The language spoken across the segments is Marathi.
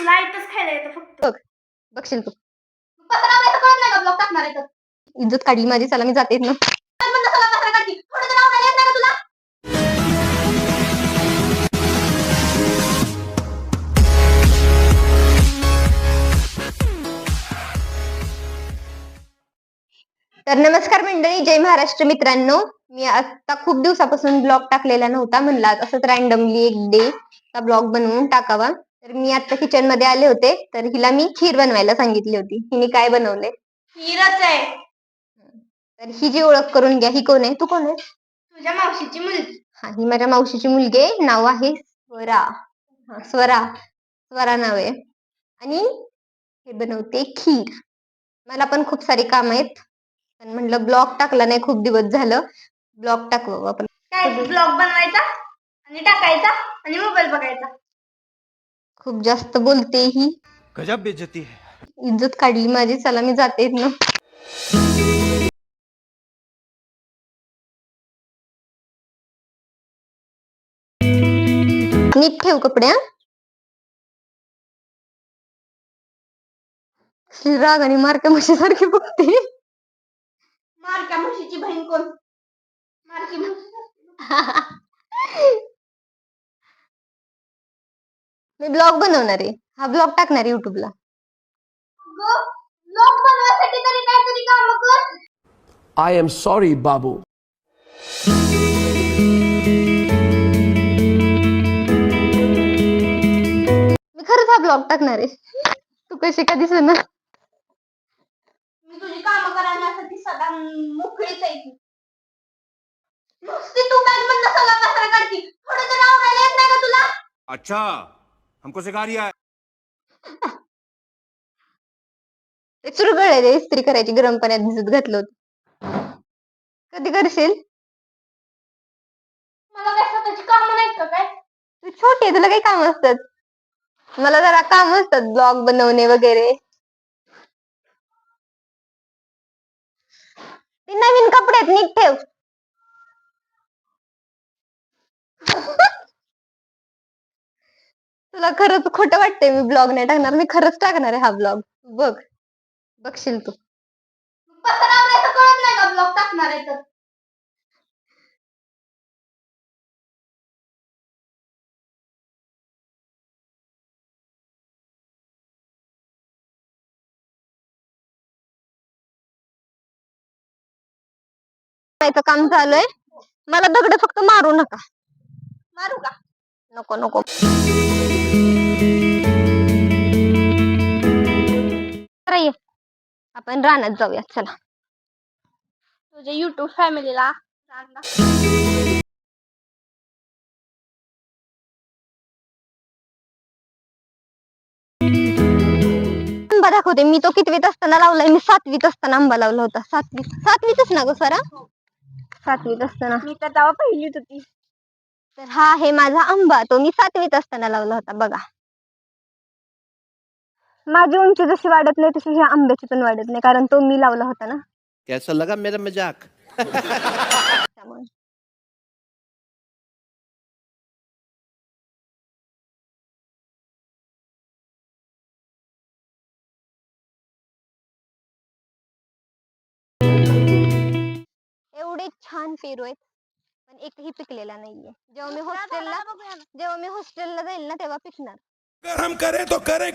तुला इथंच खायला येतं फक्त. बघ बघशील तू. कसं लावायचं कळत नाही का ब्लॉग टाकणार आहे तर इज्जत काढली माझी चला मी जाते ना सगळं काढती थोडं तर आवडायला येत नाही का तुला. तर नमस्कार मंडळी जय महाराष्ट्र मित्रांनो. मी आता खूप दिवसापासून ब्लॉग टाकलेला नव्हता म्हणला असंच रॅन्डमली एक डे चा ब्लॉग बनवून टाकावा. तर मी आता किचनमध्ये आले होते तर हिला मी खीर बनवायला सांगितली होती. हिने काय बनवले हिरच आहे. तर ही जी ओळख करून घ्या ही कोण आहे? तू कोण आहे तुझ्या मावशीची मुलगी. हा ही माझ्या मावशीची मुलगी आहे. नाव आहे स्वरा. हा, स्वरा. स्वरा नाव आहे. आणि हे बनवते खीर. मला पण खूप सारी काम आहेत. पण म्हणलं ब्लॉग टाकला नाही खूप दिवस झालं. ब्लॉग टाकू आपण. काय ब्लॉग बनवायचा? आणि टाकायचा? आणि मोबाईल बघायचा? खूप जास्त बोलते ही. गजब बेइज्जती है. इज्जत काढली माझी चला मी जाते ना नीट ठेव कपडे श्री राग आणि मारक्या म्हशी सारखी बघते मारक्या म्हशीची बहीण कोण? मारकी मी ब्लॉग बनवणार. आहे हा ब्लॉग टाकणार आहे युट्यूबला ब्लॉग बनवायसाठी तरी काहीतरी काम कर. आई एम सॉरी बाबू मी खरंच हा ब्लॉग टाकणार आहे. तू कशी का दिसेना मी तुझी कामं करण्यासाठी सदा मोकळीच आहे ती. नुसती तू बॅग मधनं सगळा काढती. थोडं तर आवडायला येत नाही का तुला? अच्छा. हमको सिखा रिया है। इस्त्री करायची गरम पाण्यात भिजत घातलं होतं. कधी करशील? मला काय स्वतःची कामं नाहीत का काय? तू छोटी आहे तुला काही काम असतात. मला जरा काम असतात ब्लॉग बनवणे वगैरे. ते नवीन कपडे आहेत नीट ठेव. तुला खरंच खोटं वाटतंय मी ब्लॉग नाही टाकणार. मी खरंच टाकणार आहे हा ब्लॉग. बघ. बघशील तू. कसं आवडायचं कळत नाही का? ब्लॉग टाकणार आहे तर. करायचं काम चालू आहे. मला दगड फक्त मारू नका. मारू का? नको नको. आपण रानात जाऊया चला. तुझ्या युट्यूब फॅमिलीला आंबा दाखवते मी तो कितवीत असताना लावलाय मी सातवीत असताना आंबा लावला होता. सातवी सातवीतच ना ग सरा सातवीत असताना. मी तर तेव्हा पहिलीच होती. तर हा आहे माझा आंबा. तो मी सातवीत असताना लावला होता बघा. माझी उंची जशी वाढत नाही तशी ह्या आंब्याची पण वाढत नाही कारण तो मी लावला होता ना. कैसा लगा मेरा मजाक. त्यामुळे. एवढे छान पेरू आहेत. पण एकही पिकलेला नाहीये. जेव्हा मी हॉस्टेलला जेव्हा मी हॉस्टेलला जाईल ना तेव्हा पिकणार. अगर हम करें तो करें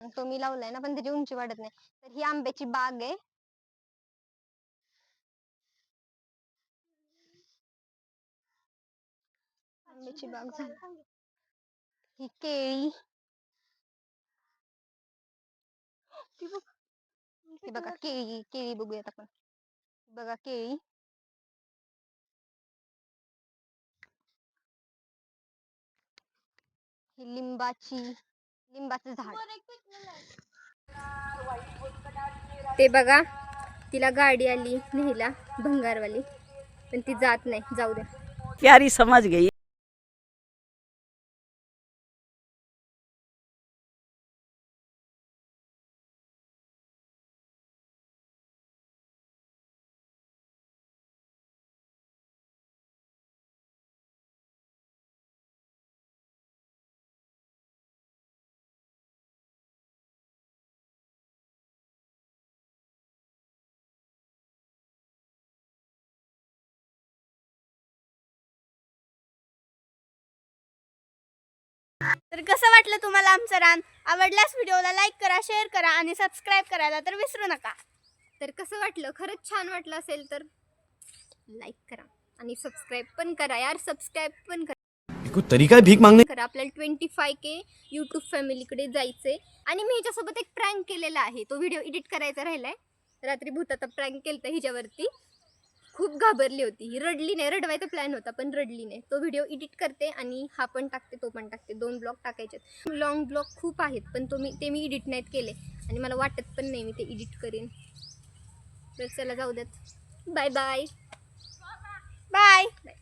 तो मी लावलाय ना पण त्याची उंची वाढत नाही. तर ही आंब्याची बाग आहे. आंब्याची बाग झाली. ही केळी. ही बघा केळी केळी बघूयात आपण. बघा केळी. ही लिंबाची. लिंबाचं झाड. ते बघा तिला गाडी आली नेहला भंगारवाली. पण ती जात नाही जाऊ दे. प्यारी समझ गई तर कसं वाटलं तुम्हाला आमचं रान? आवडल्यास व्हिडिओला लाईक करा शेअर करा आणि सबस्क्राईब करायला तर विसरू नका. तर कसं वाटलं? खरंच छान वाटलं असेल तर लाईक करा आणि सबस्क्राईब पण करा यार सबस्क्राईब पण करा. कोई तरीका है भीख मांगने करा आपल्याला ट्वेंटी फाय के यूट्यूब फॅमिलीकडे जायचंय. आणि मी हिच्यासोबत एक प्रँक केलेला आहे. तो व्हिडिओ एडिट करायचा राहिलाय. रात्री भूताचा प्रँक केलता हिच्यावरती. खूप घाबरली होती. ही रडली नाही. रडवायचा प्लॅन होता पण रडली नाही. तो व्हिडिओ एडिट करते आणि हा पण टाकते तो पण टाकते. दोन ब्लॉग टाकायचे लॉंग ब्लॉग खूप आहेत पण तो मी ते मी एडिट नाहीत केले. आणि मला वाटत पण नाही मी ते एडिट करेन. तर चला जाऊ देत बाय बाय बाय बाय